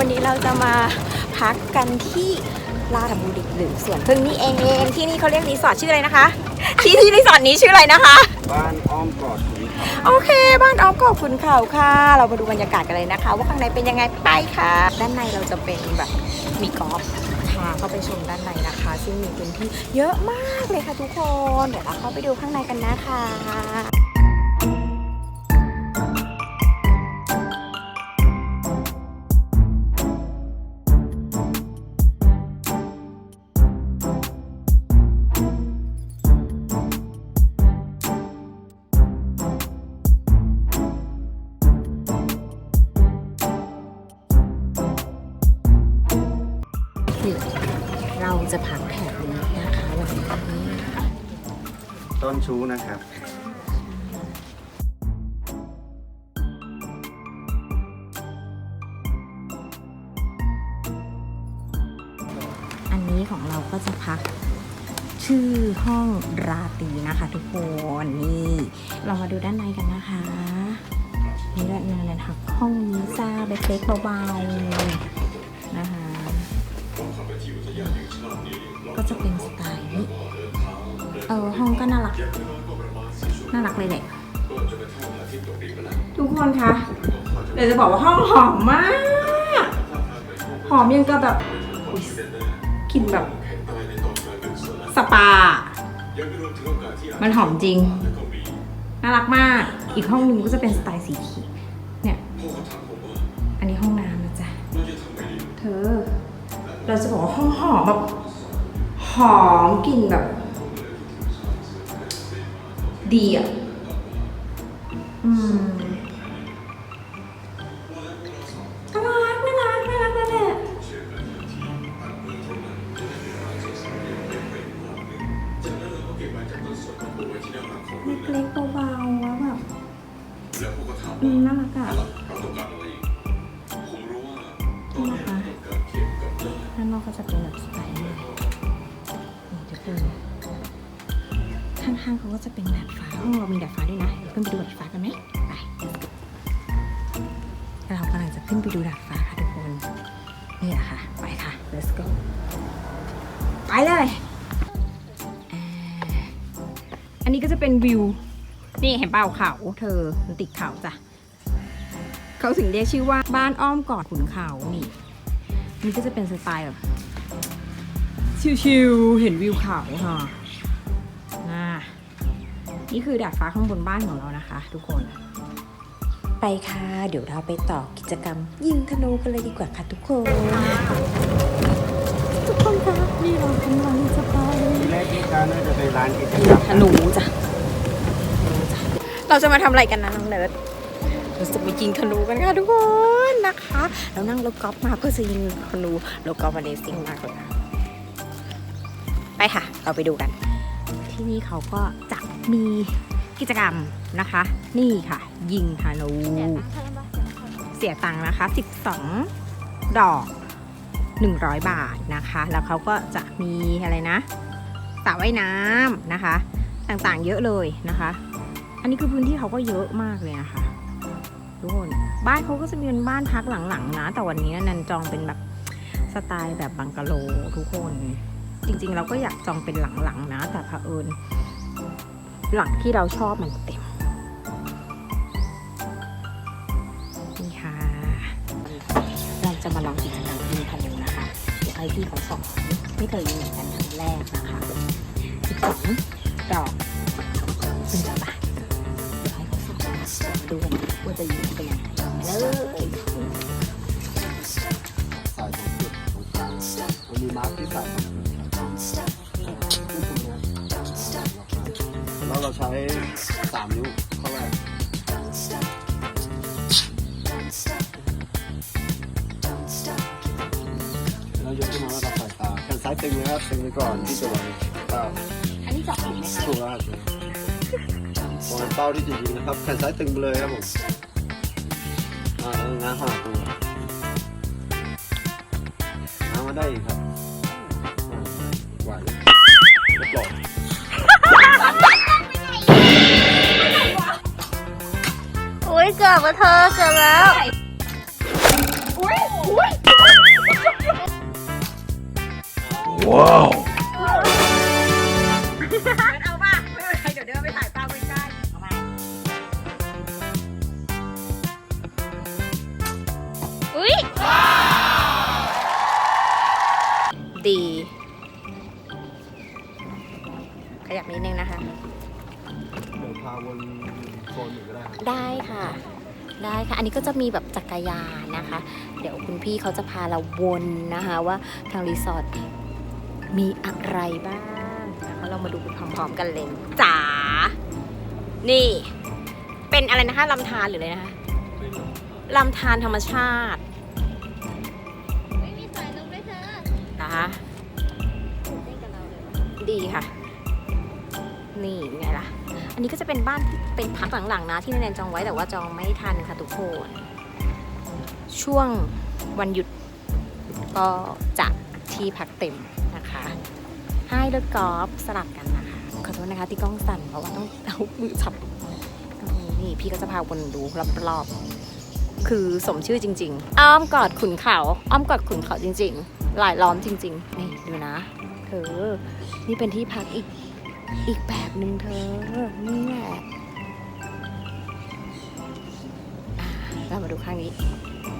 วันนี้เราจะมาพักกันที่ลาดบุรีหรือสวนพึ่งนี่เอง ที่นี่เขาเรียกรีสอร์ทชื่ออะไรนะคะ ที่ที่รีสอร์ทนี้ชื่ออะไรนะคะ บ้านอ้อมกอดขุนเขาโอเค บ้านออฟกอบคุณเขาค่ะ เรามาดูบรรยากาศกันเลยนะคะ ว่าข้างในเป็นยังไงไปค่ะ ด้านในเราจะเป็นแบบมีกอล์ฟพาเข้าไปชมด้านในนะคะ ซึ่งมีพื้นที่เยอะมากเลยค่ะทุกคน เดี๋ยวเราเข้าไปดูข้างในกันนะคะ เราจะพักแถบนี้นะคะวันนี้ต้นชูนะครับ อันนี้ของเราก็จะพักชื่อห้องราตรีนะคะทุกคนนี่เรามาดูด้านในกันนะคะนี่ด้านในนะคะห้องวีซ่าเล็กๆเบาๆนะคะ ก็จะเป็นสไตล์นี้เออห้องก็น่ารัก น่ารักเลยแหละทุกคนคะเดี๋ยวจะบอกว่าห้องหอมมาก หอมยังกับแบบกลิ่นแบบสปา มันหอมจริง น่ารักมาก อีกห้องหนึงก็จะเป็นสไตล์สีเขียว เราจะบอกว่าห้องหอมแบบหอมกลิ่นแบบ ดีอะ อืมน่ารักน่ารักน่ารักน่ารักเล็กๆเบาๆแล้วแบบอืมน่ารักอะ จะเป็นดาดฟ้าห้องเรามีดาดฟ้าด้วยนะขึ้นไปดูดาดฟ้ากันไหมไปเรากำลังจะขึ้นไปดูดาดฟ้าค่ะทุกคนนี่แหละค่ะ ไปค่ะ let's go ไปเลย อันนี้ก็จะเป็นวิว นี่เห็นเปล่าเขาเธอมันติดเขาจ้ะ เขาถึงเรียกชื่อว่าบ้านอ้อมกอดขุนเขานี่ นี่ก็จะเป็นสไตล์แบบชิวๆเห็นวิวเขาค่ะ นี่คือดาดฟ้าข้างบนบ้านของเรานะคะ ทุกคน ไปค่ะ เดี๋ยวเราไปต่อกิจกรรม ยิงธนูกันเลยดีกว่าค่ะทุกคน ทุกคนคะนี่เรากำลังจะไปทีแรกที่ร้านน่าจะเป็นร้านกิจกรรมธนูจ้ะ เราจะมาทำอะไรกันนะน้องเนิร์ดเราจะไปยิงธนูกันค่ะทุกคนนะคะ เรานั่งรถกอล์ฟมาเพื่อจะยิงธนูรถกอล์ฟมันเลสซิ่งมากเลยนะไปค่ะ เราไปดูกัน ที่นี่เขาก็จะ มีกิจกรรมนะคะ นี่ค่ะ ยิงธนูเสียตังค์นะคะ 12 ดอก 100 บาทนะคะ แล้วเขาก็จะมีอะไรนะสระว่ายน้ำนะคะ ต่างๆเยอะเลยนะคะ อันนี้คือพื้นที่เขาก็เยอะมากเลยนะคะทุกคนบ้านเขาก็จะมีเป็นบ้านพักหลังๆนะ แต่วันนี้นันจองเป็นแบบสไตล์แบบบังกะโลทุกคน จริงๆ เราก็อยากจองเป็นหลังๆนะ แต่เผอิญ หลังที่เราชอบมันเต็มนี่ค่ะ เราจะมาลองกิจกรรมยิงธนูนะคะ เดี๋ยวให้พี่เขาสอนไม่เคยยิงเหมือนกันครั้งแรกนะคะ12ดอกหนึ่งบาทเดี๋ยวให้เขาสอนดูกันว่าจะยิงเป็นยังไงเลยสายของจุดตรงกลางมันมีมาร์คที่ส วเราใช้สามนิ้วเข้าแรกเรายกขึ้นมาแล้วเราสายตาแขนซ้ายตึงนะครับตึงไปก่อนที่จะวางเป้าอันนี้จาะผิดไหมถูกแล้วครับวางเป้าที่จะยิงนะครับแขนซ้ายตึงไปเลยครับผมอ่าแล้วง้างขนาดตัวง้างมาได้อีกครับอ่าไหวเรียบร้อย กืบมาเธอเสร็จแล้วว้าว ได้ครับได้ค่ะ ได้ค่ะ อันนี้ก็จะมีแบบจักรยานนะคะ เดี๋ยวคุณพี่เขาจะพาเราวนนะคะว่าทางรีสอร์ทมีอะไรบ้างนะคะเรามาดูไปพร้อมๆกันเลยจ๋า นี่ เป็นอะไรนะคะลำธารหรืออะไรนะคะลำธารธรรมชาติ จะเป็นบ้านที่เป็นพักหลังๆนะ ที่แนนจองไว้แต่ว่าจองไม่ทันค่ะทุกคนช่วงวันหยุดก็จะที่พักเต็มนะคะให้รถกอล์ฟสลับกันนะคะขอโทษนะคะที่กล้องสั่นเพราะว่าต้องเอามือจับนี่พี่ก็จะพาวนดูรอบๆคือสมชื่อจริง ๆ อ้อมกอดขุนเขา อ้อมกอดขุนเขาจริง ๆ หลายล้อมจริง ๆ นี่ดูนะเธอนี่เป็นที่พักอีก อีกแบบหนึ่งเธอนี่แหละเรามาดูข้างนี้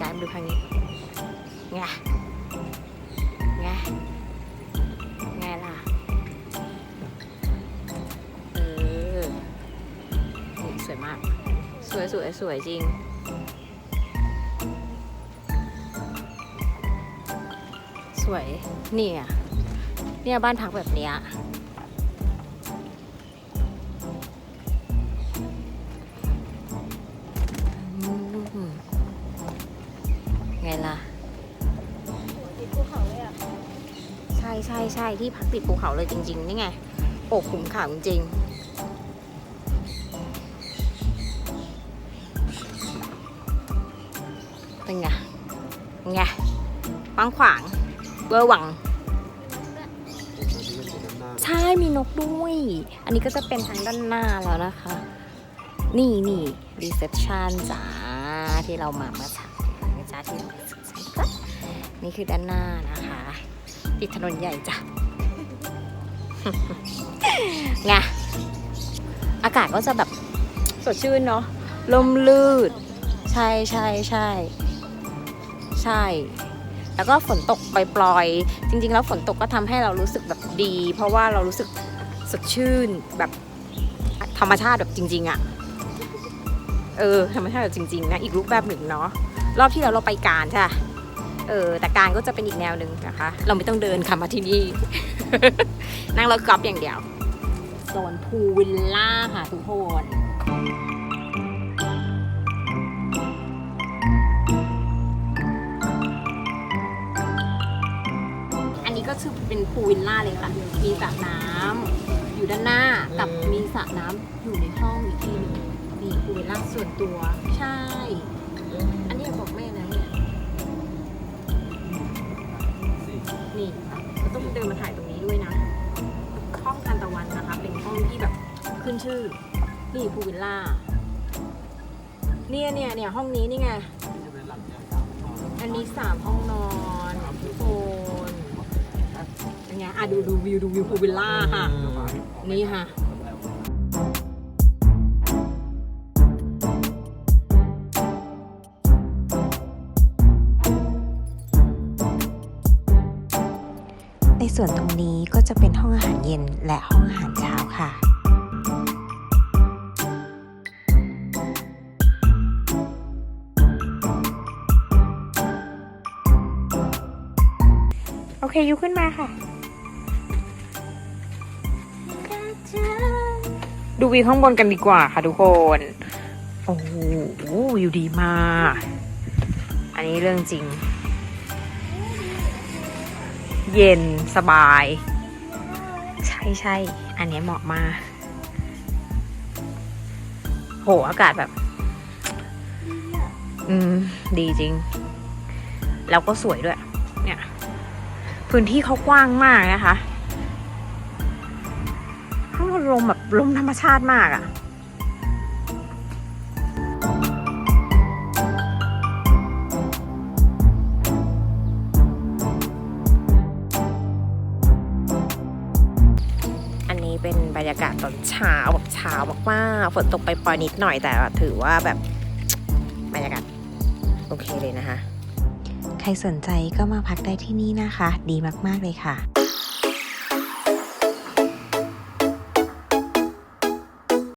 ย้ายมาดูข้างนี้ไงไงไงล่ะ เออสวยมาก สวยสวยสวยจริงสวยเนี่ย เนี่ยบ้านพักแบบเนี้ย ช่ใช่ที่พักติดภูเขาเลยจริง ๆ นี่ไง โอกขุมเขาจริงเป็นไงเป็นไงกว้างขวางเวอร์หวัง ใช่มีนกด้วย อันนี้ก็จะเป็นทางด้านหน้าแล้วนะคะ นี่นี่รีเซพชันจ้าที่เรามาเมื่อเช้าจ้าที่เรานี่คือด้านหน้านะคะ ติดถนนใหญ่จ้ะไงอากาศก็จะแบบสดชื่นเนาะลมลื่นใช่ใช่ใช่ใช่ แล้วก็ฝนตกปล่อยๆจริง ๆ แล้วฝนตกก็ทำให้เรารู้สึกแบบดี เพราะว่าเรารู้สึกสดชื่นแบบธรรมชาติแบบจริง ๆอะ่ะเออธรรมชาติแบบจริง ๆ นะ อีกรูปแบบหนึ่งเนาะรอบที่เราเราไปการใช่ะ เออแต่การก็จะเป็นอีกแนวหนึ่งนะคะ เราไม่ต้องเดินค่ะมาที่นี่ นั่งรถกอล์ฟอย่างเดียวโซนพูลวิลล่าค่ะทุกคนอันนี้ก็คือเป็นพูลวิลล่าเลยค่ะ มีสระน้ำอยู่ด้านหน้ากับมีสระน้ำอยู่ในห้องอีกทีหนึงมีพูลวิลล่าส่วนตัว ใช่ ดินมาถ่ายตรงนี้ด้วยนะห้องทันตะวันนะคะ เป็นห้องที่แบบขึ้นชื่อ นี่พูลวิลล่า เนี่ยเนี่ยเนี่ยห้องนี้นี่ไง อันนี้สามห้องนอนทุกคนเป็นไงอะดูดูวิวดูวิวพูลวิลล่าค่ะ นี่ค่ะ ส่วนตรงนี้ก็จะเป็นห้องอาหารเย็นและห้องอาหารเช้าค่ะโอเคยูขึ้นมาค่ะ ดูวิวข้างบนกันดีกว่าค่ะทุกคน โอ้โหวิวดีมาก อันนี้เรื่องจริง เย็นสบาย ใช่ใช่อันนี้เหมาะมาก โห อากาศแบบ อืม ดีจริง แล้วก็สวยด้วย เนี่ย พื้นที่เขากว้างมากนะคะข้างบนลมแบบลมธรรมชาติมากอะ่ะ นี้เป็นบรรยากาศตอนเช้าแบบเช้ามากๆฝนตกไปปล่อยนิดหน่อยแต่ถือว่าแบบบรรยากาศโอเคเลยนะคะ ใครสนใจก็มาพักได้ที่นี่นะคะ ดีมากๆเลยค่ะ